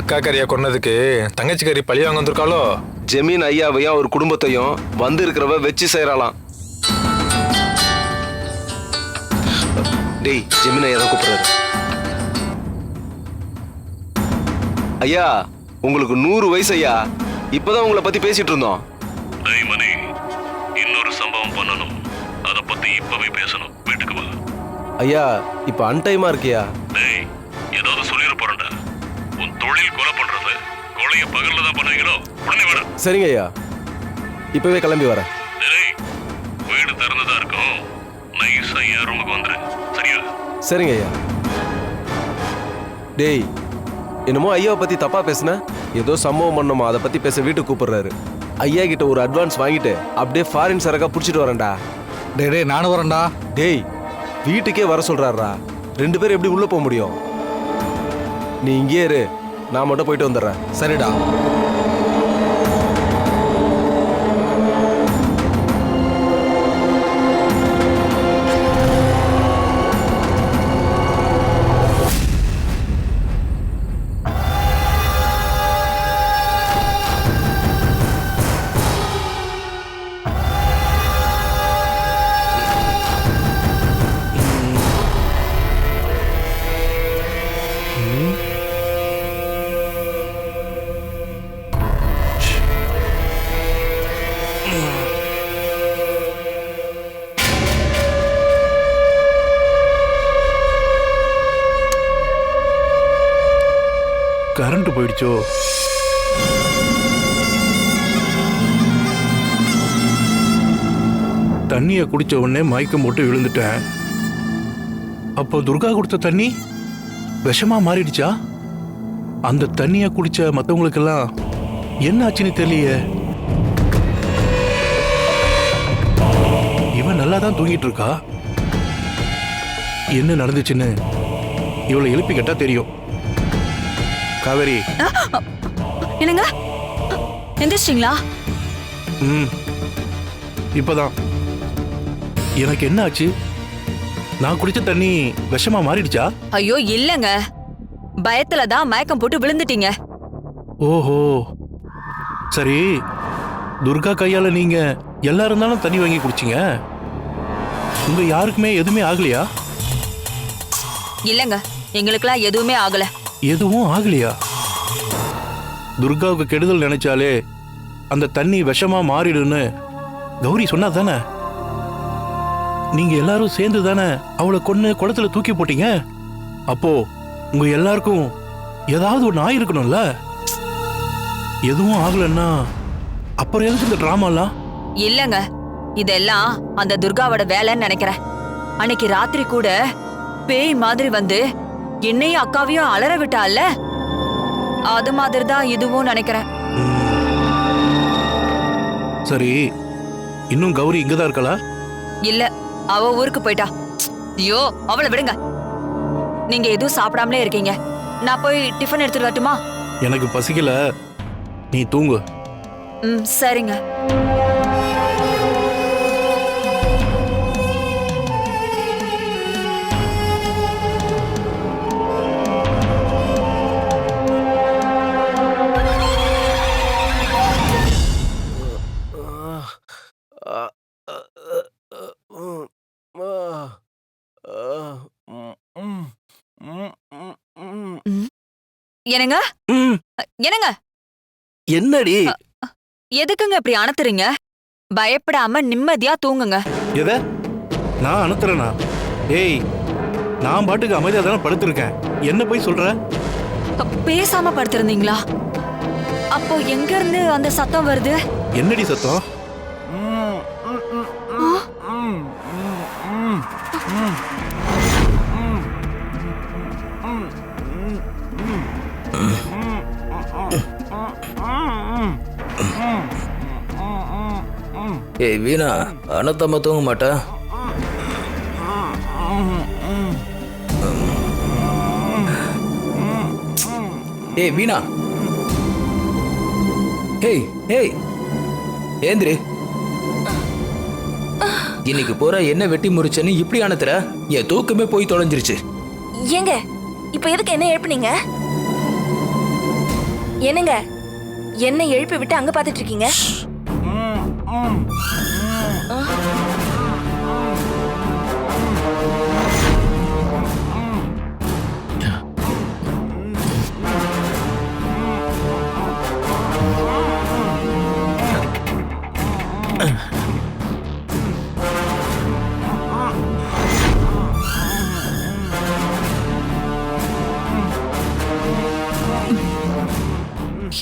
அக்கா கறியை கொன்னதுக்கு தங்கச்சி கறி பழி வாங்க வந்திருக்காளோ? ஜமீன் ஐயாவையும் அவர் குடும்பத்தையும் வந்து இருக்கிறவ வச்சு செய்யறாளாம். டேய் ஜமீன் ஐயா தான் கூப்பிடுறாரு? ஐயா உங்களுக்கு நூறு வயசு ஐயா. இப்பதான் உங்களை பத்தி பேசிட்டு இருந்தோம். டேய் மணி இன்னொரு சம்பவம் பண்ணணும். அதை பத்தி இப்பவே பேசணும். வீட்டுக்கு வா. ஐயா இப்ப அன்டைமா இருக்கியா? கொலைய பகல்ல தான் பண்ணுவீங்களோ? உடனே வேட சரிங்க ஐயா. இப்பவே கிளம்பி வரேன். டேய் வீடு திறந்துதான் இருக்கும். நைஸா என் ரூமுக்கு வந்துரு. சரியா? சரிங்க ஐயா. டேய் என்னமோ ஐயாவை பத்தி தப்பா பேசுன? ஏதோ சம்பவம் பண்ணோமா அதை பத்தி பேச வீட்டுக்கு கூப்பிடுறாரு. ஐயா கிட்ட ஒரு அட்வான்ஸ் வாங்கிட்டு அப்படியே ஃபாரின் சரக்கா புடிச்சிட்டு வரேன்டா. டேய் டேய் நானும் வரேன்டா. டேய் வீட்டுக்கே வர சொல்றாருடா. ரெண்டு பேரும் எப்படி உள்ள போக முடியும்? நீ இங்கேயே இரு. நான் மட்டும் போயிட்டு வந்துடுறேன். சரிடா. கரண்ட் தண்ணியை குடிச்ச உடனே மயக்கம் போட்டு விழுந்துட்டேன். அப்போ துர்கா கொடுத்த தண்ணி விஷமா மாறிடுச்சா? அந்த தண்ணியை குடிச்ச மற்றவங்களுக்கெல்லாம் என்ன ஆச்சுன்னு தெரியலையே. இவன் நல்லா தான் தூங்கிட்டு இருக்கா? என்ன நடந்துச்சுன்னு இவளை எழுப்பி கேட்டா தெரியும். காவேரி. என்னங்க? எந்திரிச்சிங்களா ம். இப்பதான். எனக்கு என்ன ஆச்சு? நான் குடிச்ச தண்ணி விஷமா மாறிடுச்சா? ஐயோ இல்லங்க. பயத்துல தான் மயக்கம் போட்டு விழுந்துட்டீங்க. ஓஹோ. சரி துர்கா கையால நீங்க எல்லாரும் தானே தண்ணி வாங்கி குடிச்சீங்க? உங்க யாருக்குமே எதுவுமே ஆகலையா? இல்லங்க எங்களுக்கெல்லாம் எதுவுமே ஆகல. எதுவும் ஆகலையா? துர்காவுக்கு கெடுதல் நினைச்சாலே அந்த தண்ணி விஷமா மாறிடுன்னு கௌரி சொன்னா தானே நீங்க எல்லாரும் சேர்ந்து தானே அவளை கொன்னு குளத்துல தூக்கி போட்டீங்க? அப்போ உங்க எல்லாருக்கும் ஏதாவது ஒன்று ஆயிருக்கணும்ல? எதுவும் ஆகலைன்னா அப்புறம் எதுக்கு இந்த ட்ராமாலாம்? இல்லங்க இதெல்லாம் அந்த துர்காவோட வேலைன்னு நினைக்கிறேன். அன்னைக்கு ராத்திரி கூட பேய் மாதிரி வந்து என்னையும் அக்காவையும் அலற விட்டால அது மாதிரி தான் இதுவும் நினைக்கிறேன். சரி இன்னும் கௌரி இங்கதான் இருக்காளா? இல்ல அவ ஊருக்கு போயிட்டா. ஐயோ அவளை விடுங்க. நீங்க எதுவும் சாப்பிடாமலே இருக்கீங்க. நான் போய் டிஃபன் எடுத்துட்டு வரட்டுமா? எனக்கு பசிக்கல. நீ தூங்கு. ம் சரிங்க. என்னங்க? ம், என்னங்க? என்னடி? எதுக்குங்க இப்படி அணத்துறீங்க? பயப்படாம நிம்மதியா தூங்குங்க. எத? நான் அனுத்துறேனா ஏய் நான் பாட்டுக்கு அமைதியா தானே படுத்திருக்கேன். என்ன போய் சொல்ற? பேசாம படுத்திருந்தீங்களா? அப்போ எங்க இருந்து அந்த சத்தம் வருது? என்னடி சத்தம்? ஏய் வீணா அனத்தம்மா தூங்க மாட்டா. ஏய் வீணா. ஏய் ஏய் ஏந்திரி. இன்னைக்கு போற என்ன வெட்டி முறிச்சேன்னு இப்படி அனுத்துற? என் தூக்கமே போய் தொலைஞ்சிருச்சு. ஏங்க இப்ப எதுக்கு என்ன எழுப்புனீங்க? என்னங்க? என்ன எழுப்பி விட்டு அங்க பாத்துட்டு இருக்கீங்க?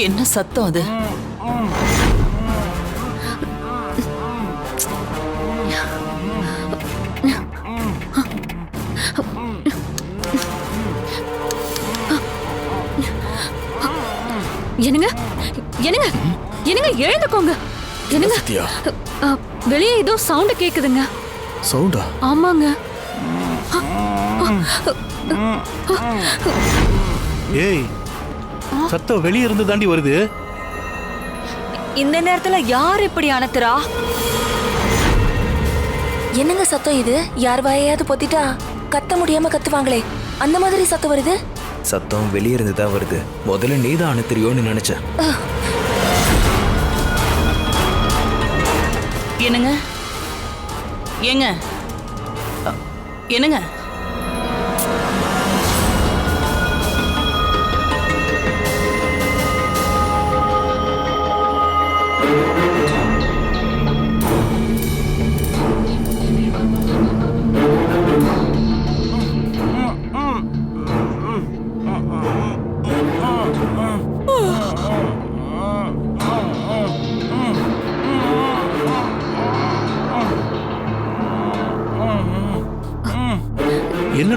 என்ன சத்தம் அது? என்னங்க? என்னங்க? என்னங்க? எழுந்துக்கோங்க என்னங்க? வெளியே ஏதோ சவுண்ட் கேக்குதுங்க. சவுண்டா ஆமாங்க. ஏய் சத்தம் வெளியே இருந்து தாண்டி வருது. இந்த நேரத்துல யார் இப்படி அணத்துறா? என்னங்க சத்தம் இது? யார் வாயையாவது பொத்திட்டா? கத்த முடியாம கத்துவாங்களே. அந்த மாதிரி சத்தம் வருது? சத்தம் வெளியே இருந்து தான் வருது. முதல்ல நீ தான் அனுத்துறியோன்னு நினைச்சேன் என்னங்க? ஏங்க? என்னங்க?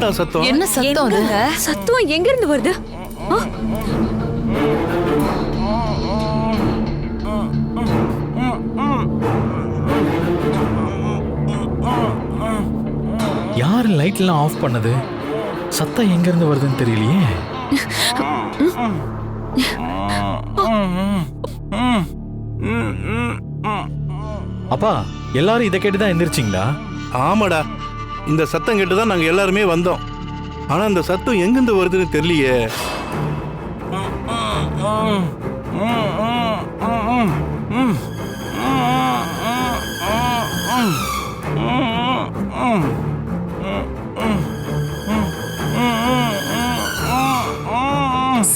என்னடா சத்தம்? என்ன சத்தம் அது? சத்தம் எங்க இருந்து வருது யார் லைட்லாம் ஆஃப் பண்ணது? சத்தம் எங்க இருந்து வருதுன்னு தெரியலையே. அப்பா எல்லாரும் இதை கேட்டு தான் எந்திரிச்சிங்களா? ஆமாடா. இந்த சத்தம் கேட்டு தான் நாங்கள் எல்லாருமே வந்தோம். ஆனால் இந்த சத்தம் எங்கேருந்து வருதுன்னு தெரியலையே.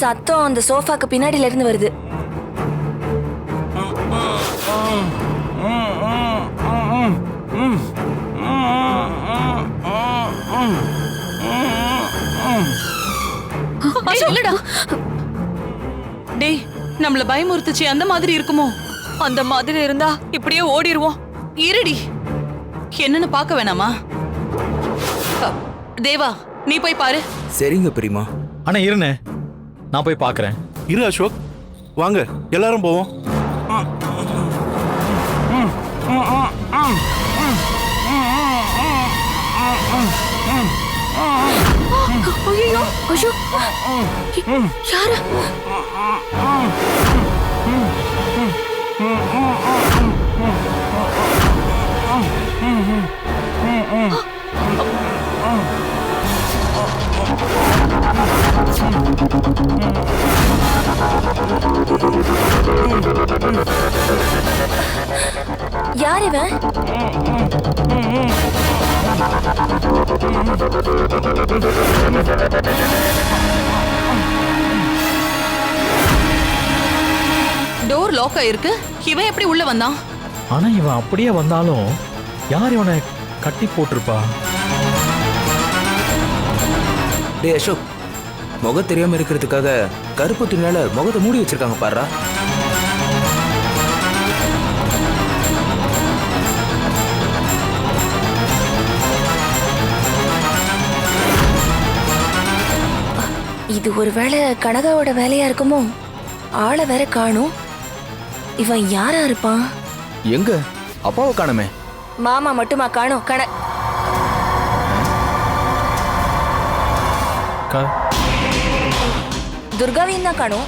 சத்தம் அந்த சோஃபாக்கு பின்னாடியில இருந்து வருது. இல்லடா டேய் நம்மள பயமுறுத்துச்சு அந்த மாதிரி இருக்குமோ அந்த மாதிரி இருந்தா இப்படியே ஓடிடுவோம் இருடி என்னன்னு பார்க்க வேணாமா தேவா நீ போய் பாரு சரிங்க பிரிமா அண்ணா இருண்ணே நான் போய் பார்க்கறேன் இரு அசோக் வாங்க எல்லாரும் போவோம் ஐயோ ஐயோ யாரு யார் இவன்? டோர் லாக் ஆயிருக்கு. இவன் எப்படி உள்ள வந்தான்? ஆனா இவன் அப்படியே வந்தாலும் யார் இவனை கட்டி போட்டிருப்பா? டேய் அசோக் முகம் தெரியாம இருக்கிறதுக்காக கருப்பு துணியால முகத்தை மூடி வச்சிருக்காங்க பாருடா. இது ஒருவேளை கனகாவோட வேலையா இருக்குமோ? ஆளை வேற காணும். இவன் யாரா இருப்பான்? எங்க? அப்பாவை காணமே. மாமா மட்டுமா காணும்? கன க- துர்காவையும் தான் காணும்.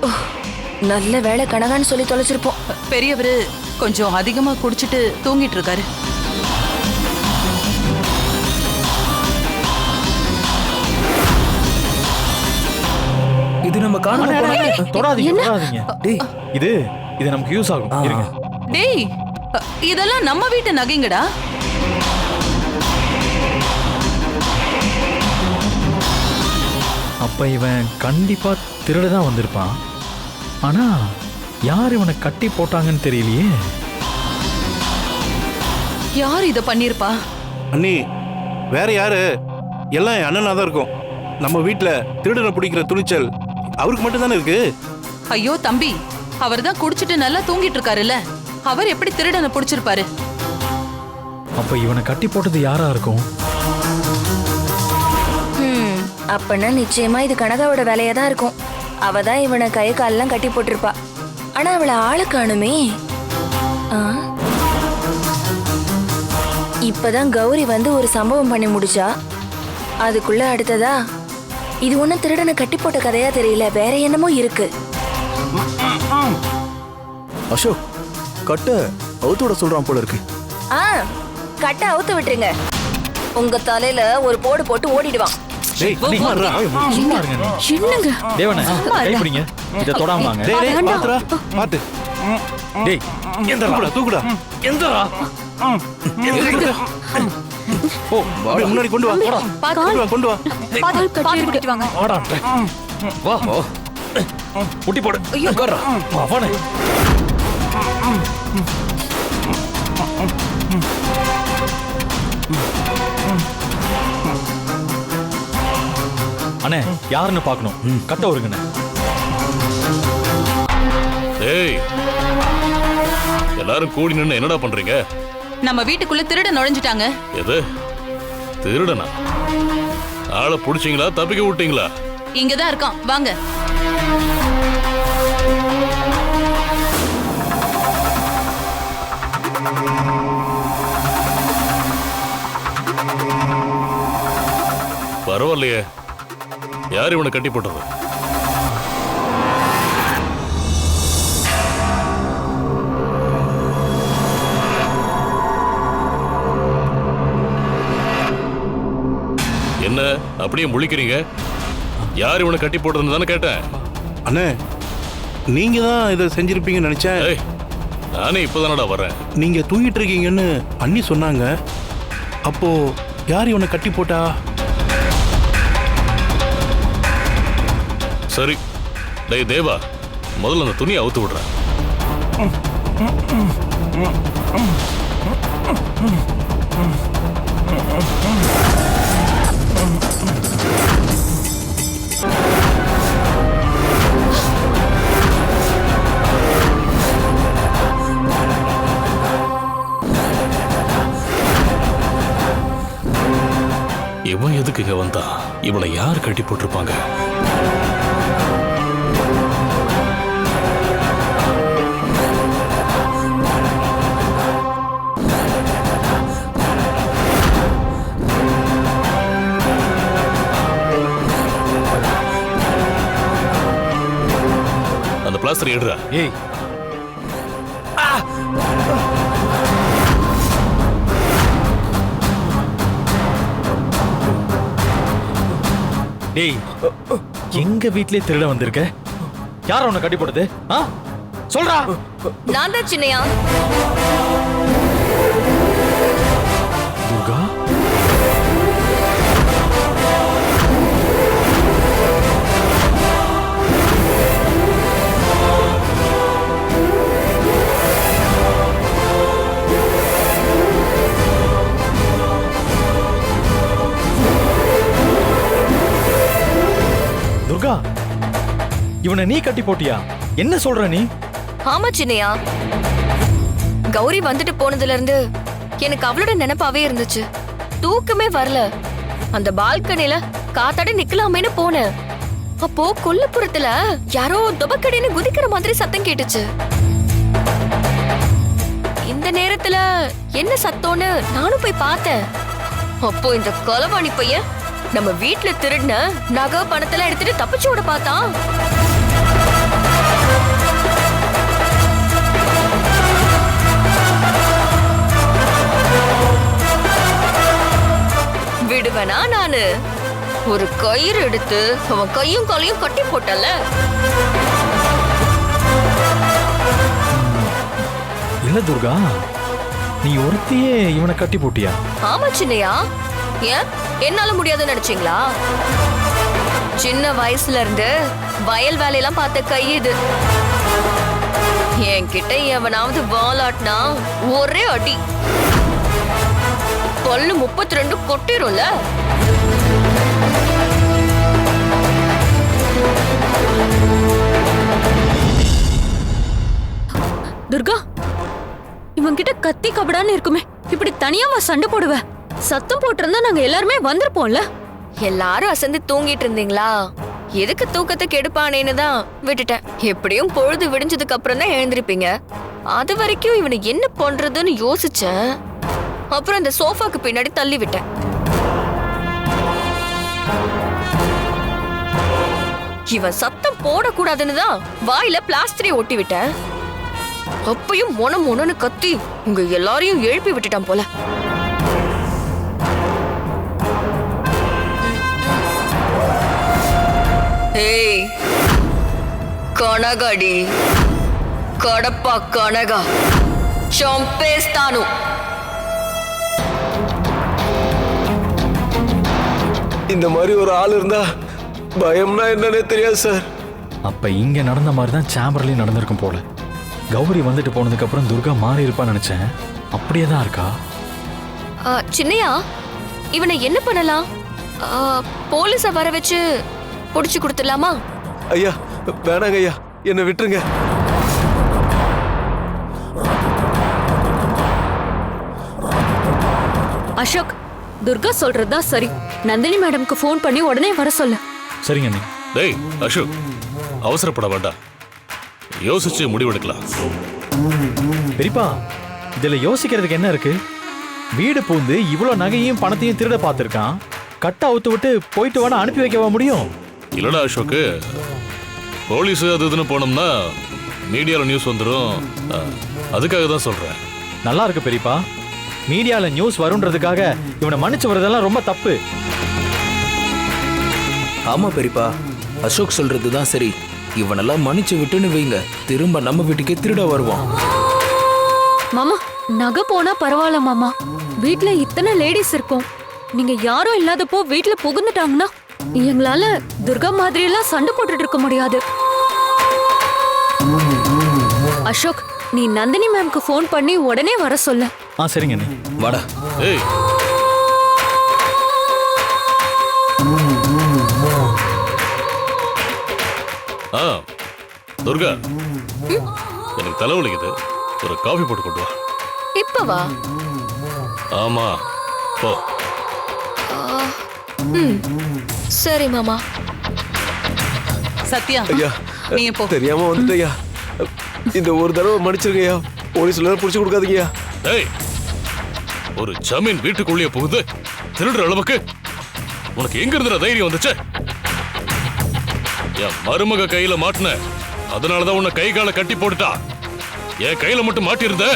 ஓ, நல்ல வேலை கனகான்னு சொல்லி தொலைச்சிருப்போம். பெரியவரு கொஞ்சம் அதிகமா குடிச்சிட்டு தூங்கிட்டு இருக்காரு. நம்ம தொடாதீங்க? தொடாதீங்க. டேய் இது இது நமக்கு யூஸ் ஆகும். இருங்க. டேய் இதெல்லாம் நம்ம வீட்டு நகைங்கடா. அப்ப இவன் கண்டிப்பா திருட தான் வந்திருப்பான். ஆனா யார் இவனை கட்டி போட்டாங்கன்னு தெரியலையே. யார் இத பண்ணிருப்பா? அண்ணி வேற யாரு? எல்லாம் என் அண்ணனா தான் இருக்கும். நம்ம வீட்ல திருடனை பிடிக்கிற துணிச்சல் அவருக்கு மட்டும் தானே இருக்கு? ஐயோ தம்பி அவர் தான் குடிச்சிட்டு நல்லா தூங்கிட்டு இருக்காருல்ல அவர் எப்படி திருடனை புடிச்சிருப்பாரு? அப்ப இவனை கட்டி போட்டது யாரா இருக்கும்? ஹம், அப்பன்னா நிச்சயமா இது கனகாவோட வேலையா தான் இருக்கும். அவ தான் இவனை கை காலெல்லாம் கட்டி போட்டிருப்பா. ஆனா அவளை ஆளை காணுமே. ஆ? இப்பதான் கௌரி வந்து ஒரு சம்பவம் பண்ணி முடிச்சா? அதுக்குள்ள அடுத்ததா? இது ஒன்றும் திருடனை கட்டி போட்ட கதையா தெரியல. வேற என்னமோ இருக்கு. அசோக் கட்ட அவுத்தோட சொல்றான் போல இருக்கு. ஆ கட்ட அவுத்து விட்டுருங்க. உங்க தலையில ஒரு போடு போட்டு ஓடிடுவான். என்னங்க? தேவனே கைப்பிடிங்க. இத தொடாம வாங்க. டேய் டேய் பாத்துடா பாத்து. டேய் தூக்குடா எந்தரா. ஓ அப்படியே முன்னாடி கொண்டு வா கொண்டு வா கொண்டு வா. கூட்டிட்டு வாங்க வாடா. வா முட்டி போடு. ஐயோ. வா வாடா. அண்ணே யாருன்னு பார்க்கணும்? கட்ட வருங்கண்ணே ஏய். எல்லாரும் கூடி நின்னு என்னடா பண்றீங்க? நம்ம வீட்டுக்குள்ள திருட நுழைஞ்சிட்டாங்க. எது? திருடனா? ஆளை புடிச்சீங்களா? தப்பிக்க விட்டீங்களா? இங்கதான் இருக்கான். வாங்க. பரவாயில்லையே. யார் இவனை கட்டி போட்டது அப்படியே முழிக்கிறீங்க யார் இவனை கட்டி போட்டதுன்னு தானே கேட்டேன் அண்ணே நீங்க தான் இதை செஞ்சிருப்பீங்கன்னு நினைச்சேன் ஏய் நானே இப்பதானடா வரேன் நீங்க தூங்கிட்டு இருக்கீங்கன்னு அண்ணி சொன்னாங்க அப்போ யார் இவனை கட்டி போட்டா சரி டேய் தேவா முதல்ல அந்த துணியை அவுத்து விடுறேன் இவன் வந்தா இவளை யார் கட்டி போட்டிருப்பாங்க? அந்த பிளாஸ்டர் எடுறா. ஏய் டேய் எங்க வீட்லயே திருட வந்திருக்க? யார் உன்னை கட்டி போடுது ஆ? சொல்றா. நான் தான் சின்னையா? இவனை நீ கட்டி போட்டியா? என்ன சொல்ற நீ? ஆமா சின்னையா. கௌரி வந்துட்டு போனதுல இருந்து எனக்கு அவளோட நினைப்பாவே இருந்துச்சு. தூக்கமே வரல. அந்த பால்கனில காத்தாட நிக்கலாமேன்னு போனேன். அப்போ கொல்லப்புறத்துல யாரோ துபக்கடின்னு குதிக்கிற மாதிரி சத்தம் கேட்டுச்சு. இந்த நேரத்துல என்ன சத்தம்னு நானும் போய் பார்த்தேன். அப்போ இந்த கொலவாணி பையன் நம்ம வீட்ல திருடின நகை பணத்தெல்லாம் எடுத்துட்டு தப்பிச்சு விட பார்த்தான். விடுவேனா நானு? ஒரு கயிறு எடுத்து அவன் கையும் காலையும் கட்டி போட்டல. இல்ல துர்கா நீ ஒருத்தையே இவனை கட்டி போட்டியா? ஆமா சின்னையா. ஏன்? என்னால முடியாதுன்னு நினைச்சீங்களா? சின்ன வயசுல இருந்து வயல் வேலையெல்லாம் பார்த்த கை இது. என்கிட்ட எவனாவது வாலாட்டினா ஒரே அடி. பல்லு முப்பத்தி ரெண்டு கொட்டிரும்ல. துர்கா இவன்கிட்ட கத்தி கபடான்னு இருக்குமே. இப்படி தனியாவா சண்டை போடுவ? சத்தம் போட்டிருந்தா நாங்க எல்லாருமே வந்திருப்போம்ல. எல்லாரும் அசந்து தூங்கிட்டு இருந்தீங்களா? எதுக்கு தூக்கத்தை கெடுப்பானேன்னு தான் விட்டுட்டேன். எப்படியும் பொழுது விடிஞ்சதுக்கு அப்புறம் தான் எழுந்திருப்பீங்க. அது வரைக்கும் இவனை என்ன பண்றதுன்னு யோசிச்சேன். அப்புறம் இந்த சோஃபாக்கு பின்னாடி தள்ளி விட்டேன் இவன் சத்தம் போடக்கூடாதுன்னு தான் வாயில பிளாஸ்டரை ஒட்டி விட்டேன் அப்பையும் மொன மொனன்னு கத்தி உங்க எல்லாரையும் எழுப்பி விட்டுட்டான் போல. ஏய் கனகடி கடப்பா கனகா சம்பேஸ்தானு. இந்த மாதிரி ஒரு ஆள் இருந்தா பயம்னா என்னன்னே தெரியாது சார். அப்ப இங்க நடந்த மாதிரி தான் சேம்பர்லயும் நடந்திருக்கும் போல. கௌரி வந்துட்டு போனதுக்கு அப்புறம் துர்கா மாறி இருப்பான்னு நினைச்சேன். அப்படியே தான் இருக்கா? ஆ, சின்னையா இவனை என்ன பண்ணலாம்? ஆ, போலீஸ வர வச்சு புடிச்சு கொடுத்துடலாமா? ஐயா வேணாங்க ஐயா என்னை விட்டுருங்க. அசோக் துர்கா சொல்றதுதான் சரி. நந்தினி மேடம்க்கு ஃபோன் பண்ணி உடனே வர சொல்லு. சரிங்க நீ டேய் அசோக் அவசரப்பட வேண்டாம். யோசிச்சு முடிவெடுக்கலாம். பெரியப்பா இதுல யோசிக்கிறதுக்கு என்ன இருக்கு? வீடு பூந்து இவ்வளோ நகையும் பணத்தையும் திருட பார்த்துருக்கான். கட்ட அவுத்து விட்டு போயிட்டு வேணா அனுப்பி வைக்கவா முடியும்? இல்லடா அசோக்கு. போலீஸ் அது இதுன்னு போனோம்னா மீடியாவில் நியூஸ் வந்துடும் அதுக்காக தான் சொல்கிறேன் நல்லா இருக்கு பெரியப்பா. மீடியால நியூஸ் வருன்றதுக்காக இவனை மன்னிச்சு வரதெல்லாம் ரொம்ப தப்பு. ஆமா பெரியப்பா அசோக் சொல்றது தான் சரி. இவனெல்லாம் மன்னிச்சு விட்டுன்னு வைங்க. திரும்ப நம்ம வீட்டுக்கே திருட வருவான். மாமா நகை போனா பரவாயில்ல மாமா. வீட்ல இத்தனை லேடிஸ் இருக்கோம். நீங்க யாரும் இல்லாதப்போ வீட்ல புகுந்துட்டாங்கன்னா எங்களால துர்கா மாதிரி எல்லாம் சண்டை போட்டுட்டு இருக்க முடியாது. அசோக் நீ நந்தினி மேம்க்கு ஃபோன் பண்ணி உடனே வர சொல்ல. ஆ சரிங்க வாடா. ஏய். ஆ துர்கா. எனக்கு தலைவலிக்குது ஒரு காஃபி போட்டு கொண்டு வா. இப்ப வா. ஆமா. போ. சரி மாமா. சத்யா ஐயா நீ போ. தெரியாம வந்துட்டு ஐயா. இந்த ஒரு தடவை மன்னிச்சிருங்க ஐயா. போலீஸ்ல புடிச்சு கொடுக்காதீங்க ஐயா. ஏய் ஒரு ஜமீன் வீட்டுக்குள்ளேயே புகுந்து திருடுற அளவுக்கு உனக்கு எங்க இருந்துற தைரியம் வந்துச்சு? என் மருமக கையில மாட்டின அதனாலதான் உன்னை கை காலை கட்டி போட்டுட்டா. என் கையில மட்டும் மாட்டியிருந்த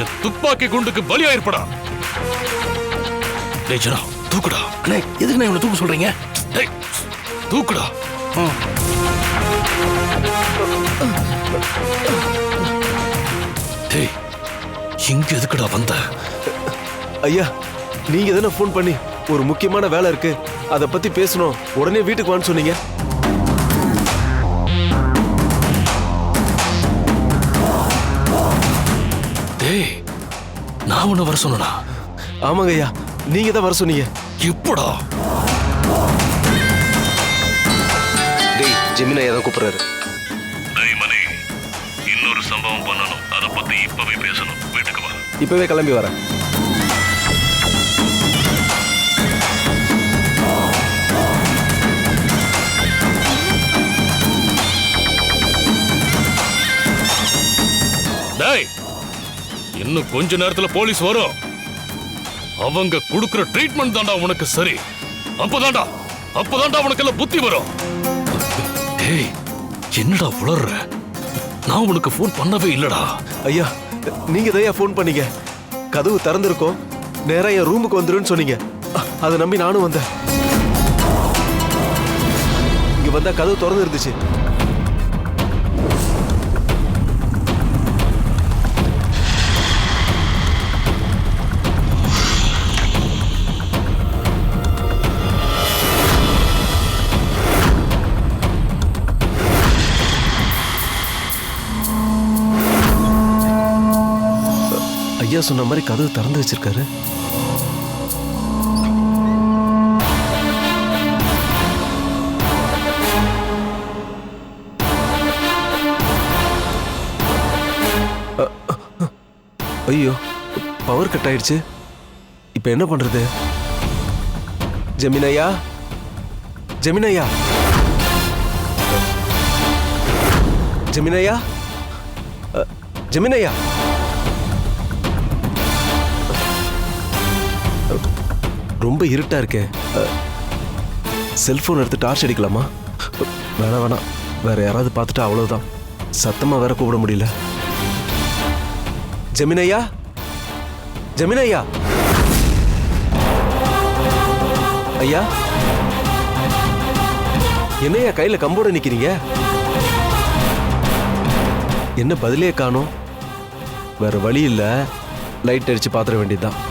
என் துப்பாக்கி குண்டுக்கு பலியாயிருப்படா. டேய் ஜனா தூக்குடா. அண்ணே எதுக்கு நான் இவனை தூக்க சொல்றீங்க? டேய் தூக்குடா. டேய் இங்க எதுக்குடா வந்த? ஐயா நீங்க தானே ஃபோன் பண்ணி ஒரு முக்கியமான வேலை இருக்கு. அதை பத்தி பேசணும். உடனே வீட்டுக்கு வான்னு சொன்னீங்க. டேய் நான் உன்னை வர சொன்னா ஆமாங்க ஐயா நீங்க தான் வர சொன்னீங்க. எப்படா? டேய் ஜெமினா ஏதோ கூப்பிடுறாரு. இப்பவே கிளம்பி வரேன். டேய் இன்னும் கொஞ்ச நேரத்துல போலீஸ் வரும். அவங்க கொடுக்கிற ட்ரீட்மெண்ட் தான்டா உனக்கு சரி. அப்பதான்டா அப்பதான்டா உனக்கு எல்லாம் புத்தி வரும். டேய் என்னடா உளர்ற? நான் உனக்கு ஃபோன் பண்ணவே இல்லடா. ஐயா நீங்க தயா ஃபோன் பண்ணீங்க. கதவு திறந்துருக்கோம். நேரா என் ரூமுக்கு வந்துருன்னு சொன்னீங்க. அதை நம்பி நானும் வந்தேன். இங்க வந்தா கதவு திறந்து இருந்துச்சு ஐயா சொன்ன மாதிரி கதவு திறந்து வச்சிருக்காரு. ஐயோ பவர் கட் ஆயிடுச்சு. இப்போ என்ன பண்றது? ஜெமினையா? ஜெமினையா? ஜெமினையா? ஜெமினையா? ரொம்ப இருட்டா இருக்கே. செல்போன் எடுத்து டார்ச் அடிக்கலாமா? வேணாம் வேணாம் வேற யாராவது பார்த்துட்டா அவ்வளவுதான். சத்தமா வேற கூப்பிட முடியல. ஜெமினையா? ஜெமினையா? ஐயா? என்னையா கையில கம்போட நிக்கிறீங்க? என்ன பதிலே காணும்? வேற வழி இல்ல. லைட் அடிச்சு பாத்திர வேண்டியதுதான்.